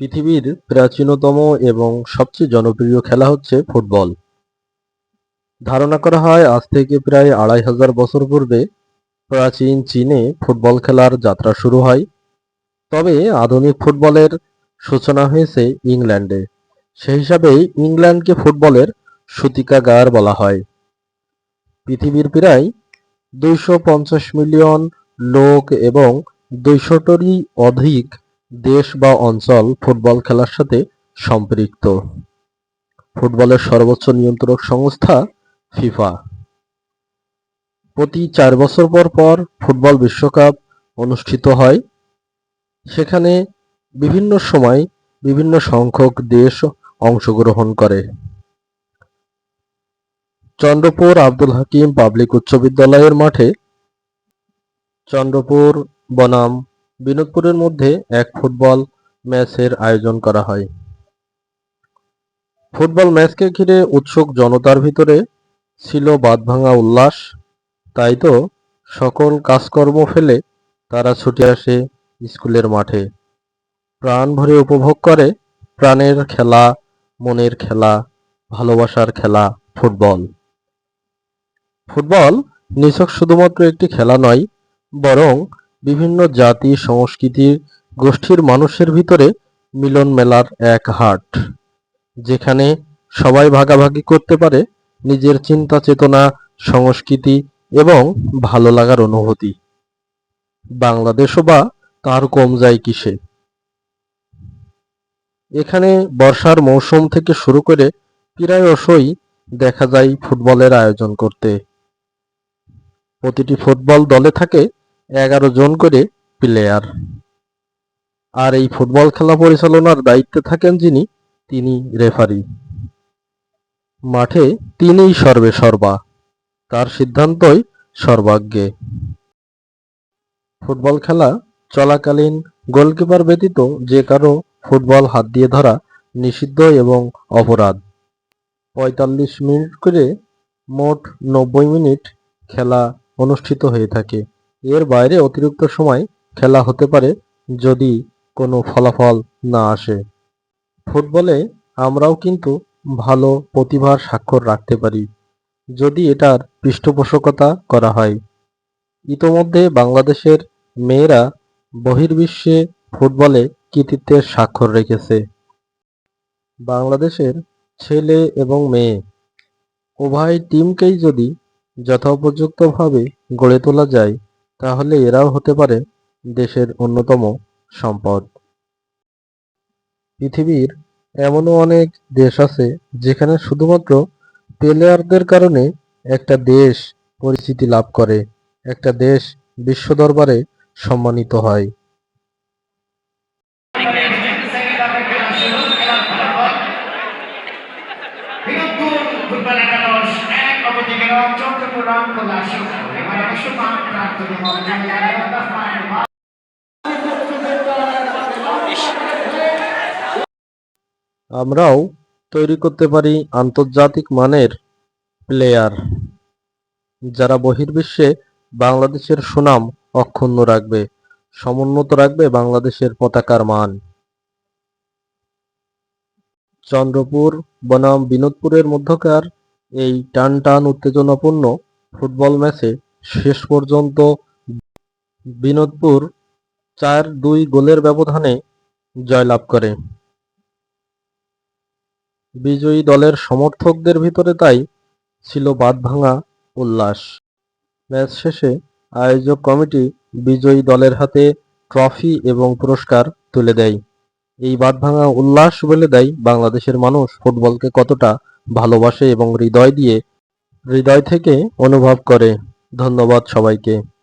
পৃথিবীর প্রাচীনতম এবং সবচেয়ে জনপ্রিয় খেলা হচ্ছে ফুটবল। ধারণা করা হয়, আজ থেকে প্রায় আড়াই হাজার বছর পূর্বে প্রাচীন চীনে ফুটবল খেলার যাত্রা শুরু হয়। তবে আধুনিক ফুটবলের সূচনা হয়েছে ইংল্যান্ডে। সেই হিসাবেই ইংল্যান্ডকে ফুটবলের সূতিকাগার বলা হয়। পৃথিবীর প্রায় দুইশো পঞ্চাশ মিলিয়ন লোক এবং দুইশোটিরই অধিক দেশ বা অঞ্চল ফুটবল খেলার সাথে সম্পৃক্ত। ফুটবলের সর্বোচ্চ নিয়ন্ত্রক সংস্থা ফিফা। প্রতি চার বছর পর পর ফুটবল বিশ্বকাপ অনুষ্ঠিত হয়। সেখানে বিভিন্ন সময় বিভিন্ন সংখ্যক দেশ অংশগ্রহণ করে। চন্দ্রপুর আব্দুল হাকিম পাবলিক উচ্চ বিদ্যালয়ের মাঠে চন্দ্রপুর বনাম বিনোদপুরের মধ্যে এক ফুটবল ম্যাচের আয়োজন করা হয়। ফুটবল ম্যাচকে ঘিরে উৎসুক জনতার ভিতরে ছিল বাঁধভাঙা উল্লাস। তাই তো সকল কাজকর্ম ফেলে তারা ছুটে আসে স্কুলের মাঠে। প্রাণ ভরে উপভোগ করে প্রাণের খেলা, মনের খেলা, ভালোবাসার খেলা, ফুটবল। ফুটবল নিছক শুধুমাত্র একটি খেলা নয়, বরং বিভিন্ন জাতি, সংস্কৃতির গোষ্ঠীর মানুষের ভিতরে মিলন মেলার এক হাট, যেখানে সবাই ভাগাভাগি করতে পারে নিজের চিন্তা চেতনা, সংস্কৃতি এবং ভালো লাগার অনুভূতি। বাংলাদেশও বা তার কম যায় কিসে? এখানে বর্ষার মৌসুম থেকে শুরু করে প্রায়শই দেখা যায় ফুটবলের আয়োজন করতে। প্রতিটি ফুটবল দলে থাকে এগারো জন করে প্লেয়ার আর এই ফুটবল খেলা পরিচালনার দায়িত্বে থাকেন যিনি, তিনি রেফারি মাঠে তিনিই সর্বে সর্বা, তার সিদ্ধান্তই সর্বাগ্যে। ফুটবল খেলা চলাকালীন গোলকিপার ব্যতীত যে কারও ফুটবল হাত দিয়ে ধরা নিষিদ্ধ এবং অপরাধ। পঁয়তাল্লিশ মিনিট করে মোট নব্বই মিনিট খেলা অনুষ্ঠিত হয়ে থাকে। এর বাইরে অতিরিক্ত সময় খেলা হতে পারে যদি কোনো ফলাফল না আসে। ফুটবলে আমরাও কিন্তু ভালো প্রতিভার স্বাক্ষর রাখতে পারি, যদি এটার পৃষ্ঠপোষকতা করা হয়। ইতোমধ্যে বাংলাদেশের মেয়েরা বহির্বিশ্বে ফুটবলে কৃতিত্বের স্বাক্ষর রেখেছে। বাংলাদেশের ছেলে এবং মেয়ে, উভয় টিমকেই যদি যথোপযুক্তভাবে গড়ে তোলা যায় তাহলে এরাও হতে পারে দেশের অন্যতম সম্পদ। পৃথিবীর এমনও অনেক দেশ আছে যেখানে শুধুমাত্র প্লেয়ারদের কারণে একটা দেশ পরিচিতি লাভ করে, একটা দেশ বিশ্ব দরবারে সম্মানিত হয়। ফুটবল আমরাও তৈরি করতে পারি আন্তর্জাতিক মানের প্লেয়ার যারা বহির্বিশ্বে বাংলাদেশের সুনাম অক্ষুণ্ণ রাখবে, সমুন্নত রাখবে বাংলাদেশের পতাকার মান। চন্দ্রপুর, বনাম, বিনোদপুরের মধ্যকার এই টান টান উত্তেজনাপূর্ণ ফুটবল ম্যাচে শেষ পর্যন্ত বিনোদপুর চার দুই গোলের ব্যবধানে জয়লাভ করে। বিজয়ী দলের সমর্থকদের ভিতরে তাই ছিল বাঁধভাঙা উল্লাস। ম্যাচ শেষে আয়োজক কমিটি বিজয়ী দলের হাতে ট্রফি এবং পুরস্কার তুলে দেয়। এই বাদ ভাঙা উল্লাস বলে দেয় বাংলাদেশের মানুষ ফুটবলকে কতটা ভালোবাসে এবং হৃদয় দিয়ে হৃদয় থেকে অনুভব করে। ধন্যবাদ সবাইকে।